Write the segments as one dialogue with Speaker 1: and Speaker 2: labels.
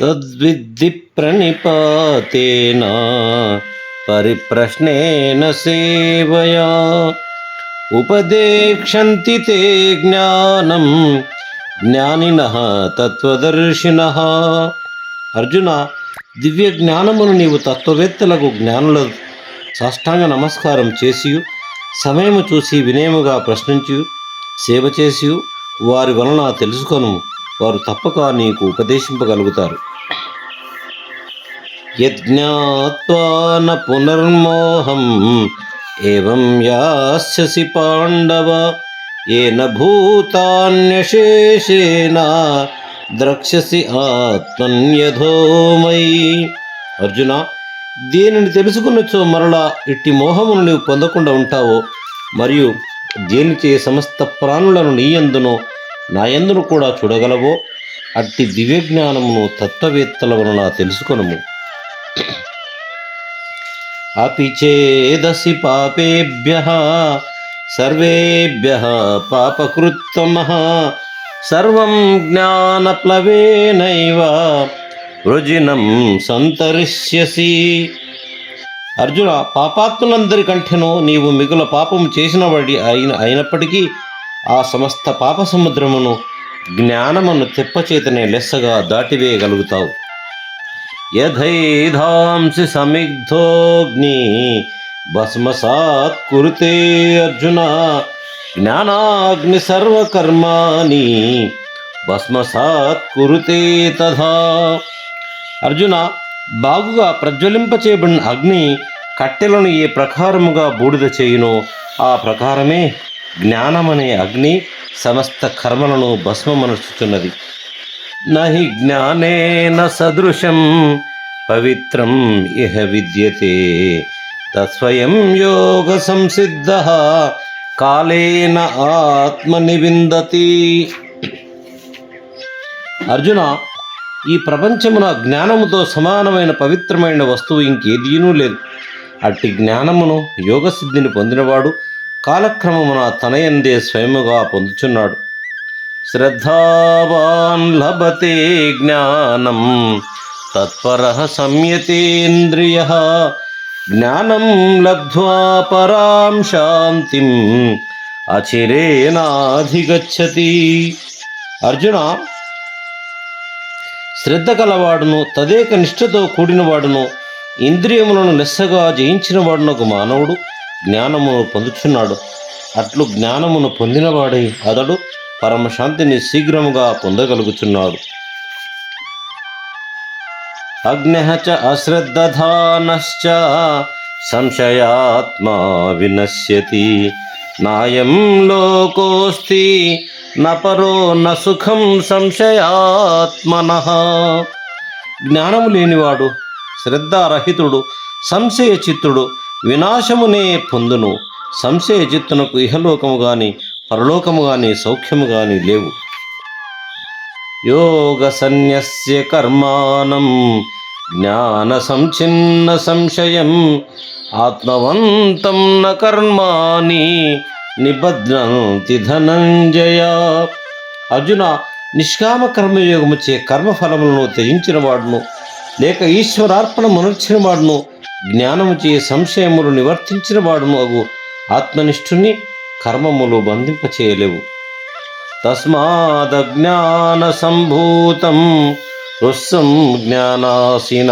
Speaker 1: తద్విద్ధి ప్రణిపాతేన పరిప్రశ్నేన సేవయా. ఉపదేక్షంతి తే జ్ఞానం జ్ఞానిన తత్వదర్శిన. అర్జున దివ్య జ్ఞానమును నీవు తత్వవేత్తలకు జ్ఞానుల సాష్టాంగ నమస్కారం చేసి సమయము చూసి వినయముగా ప్రశ్నించు సేవ చేసి వారి వలన తెలుసుకొను వారు తప్పక నీకు ఉపదేశింపగలుగుతారు. యజ్ఞాత్వాన పునర్మోహం ఏవం యాస్యసి పాండవ ఏన భూతాన్యశేషేణ ద్రక్ష్యసి ఆత్మన్యధోమై. అర్జున దేనిని తెలుసుకున్నచో మరలా ఇట్టి మోహమును నీవు పొందకుండా ఉంటావో మరియు దేనిచే సమస్త ప్రాణులను నీయందునో నాయందును కూడా చూడగలవో? అట్టి దివ్యజ్ఞానమును తత్వవేత్తల వలన తెలుసుకొనము. అపి చేదసి పాపేభ్య సర్వేభ్య పాపకృత్తమ సర్వం జ్ఞానప్లవేనైవ వృజినం సంతరిష్యసి. అర్జున పాపాత్ములందరికంటేనూ నీవు మిగుల పాపము చేసిన వాడి అయిన అయినప్పటికీ ఆ సమస్త పాప సముద్రమును జ్ఞానమును తెప్పచేతనే లెస్సగా దాటివేయగలుగుతావు. యథైధాంసి సమిగ్ధోగ్ని భస్మసాత్ కురుతే అర్జున జ్ఞానాగ్ని సర్వకర్మాని భస్మసాత్ కురుతే తథా. అర్జున బాగుగా ప్రజ్వలింపచేయబడిన అగ్ని కట్టెలను ఏ ప్రకారముగా బూడిద చేయునో ఆ ప్రకారమే జ్ఞానమనే అగ్ని సమస్త కర్మలను భస్మమనుచుచున్నది నహి జ్ఞానేన సదృశం పవిత్రం ఇహ విద్యతే. తస్వయం యోగ సంసిద్ధ కాలేన ఆత్మని విందతి అర్జున ఈ ప్రపంచమున జ్ఞానముతో సమానమైన పవిత్రమైన వస్తువు ఇంకేదీనూ లేదు. అట్టి జ్ఞానమును యోగసిద్ధిని పొందినవాడు కాలక్రమమున తనయందే స్వయముగా పొందుచున్నాడు. శ్రద్ధావాన్ లభతే జ్ఞానం తత్పర సంయతేంద్రియ జ్ఞానం లబ్ధ్వా పరాం శాంతిం అచిరేనాధిగచ్చతి అర్జున శ్రద్ధ కలవాడును తదేక నిష్ఠతో కూడినవాడును ఇంద్రియములను లెస్సగా జయించినవాడునకు మానవుడు. జ్ఞానమును పొందుచున్నాడు. అట్లు జ్ఞానమును పొందినవాడై అతడు పరమశాంతిని శీఘ్రముగా పొందగలుగుచున్నాడు. అగ్ని చ అశ్రద్ధానశ్చ సంశయాత్మా వినశ్యతి. నాయం లోకోస్తి నపరో నసుఖం సంశయాత్మన. జ్ఞానము లేనివాడు శ్రద్ధారహితుడు సంశయ చిత్తుడు వినాశమునే పొందును. సంశయజిత్తునకు ఇహలోకము గాని పరలోకము గాని సౌఖ్యము గాని లేవు. యోగ సన్యస్య కర్మానం జ్ఞాన సంచిన్న సంశయం ఆత్మవంతం న కర్మాణి నిబధ్నంతి ధనంజయ. అర్జున నిష్కామ కర్మయోగముచే కర్మఫలములను త్యజించిన వాడును లేక ఈశ్వరార్పణ మునర్చిన వాడును జ్ఞానముచే సంశయములు నివర్తించిన వాడును అగు. ఆత్మనిష్ఠుని కర్మములు బంధింపచేయలేవు. తస్మాదజ్ఞాన సంభూతం రుస్సం జ్ఞానాసీనాత్మన.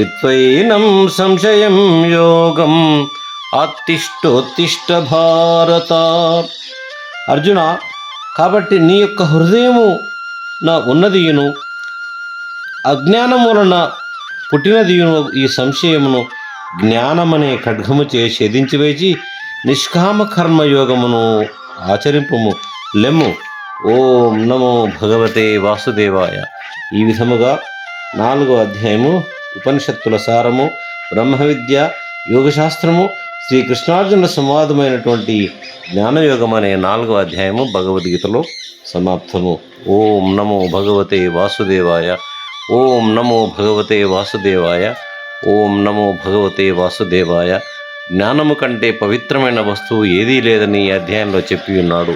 Speaker 1: చిత్వైనం సంశయం యోగం ఆత్తిష్టోత్తిష్ట భారత. అర్జున కాబట్టి నీ యొక్క హృదయము నా ఉన్నదియును. అజ్ఞానం వలన పుట్టినదియును ఈ సంశయమును జ్ఞానమనే ఖడ్గము చే ఛేదించి వేచి నిష్కామ కర్మయోగమును ఆచరింపుము. లెమ్ము. ఓం నమో భగవతే వాసుదేవాయ. ఈ విధముగా నాలుగో అధ్యాయము ఉపనిషత్తుల సారము బ్రహ్మ విద్య యోగశాస్త్రము శ్రీ కృష్ణార్జున సంవాదమైనటువంటి జ్ఞానయోగం అనే నాలుగో అధ్యాయము భగవద్గీతలో సమాప్తము. ఓం నమో భగవతే వాసుదేవాయ. ఓం నమో భగవతే వాసుదేవాయ ఓం నమో భగవతే వాసుదేవాయ. జ్ఞానము కంటే పవిత్రమైన వస్తువు ఏదీ లేదని ఈ అధ్యాయంలో చెప్పి ఉన్నాడు.